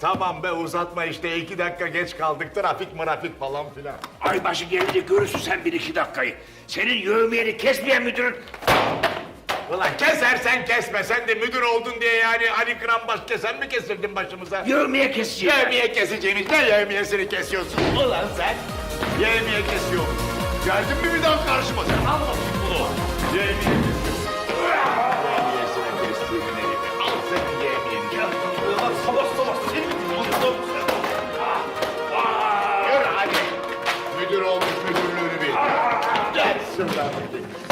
tamam be uzatma işte iki dakika geç kaldık trafik mırafik falan filan. Aybaşı gelince görürsün sen bir iki dakikayı. Senin yövmeyeni kesmeyen müdürün... Ulan kesersen kesme sen de müdür oldun diye yani Ali Krambaş kesen mi kesirdin başımıza? Yövmeye kesecek. Yevmiye keseceğimiz ne yevmiyesini kesiyorsun ulan sen? Yevmiye kesiyorsun. Geldin mi bir daha karşıma sen al bakayım bunu. しようかなって。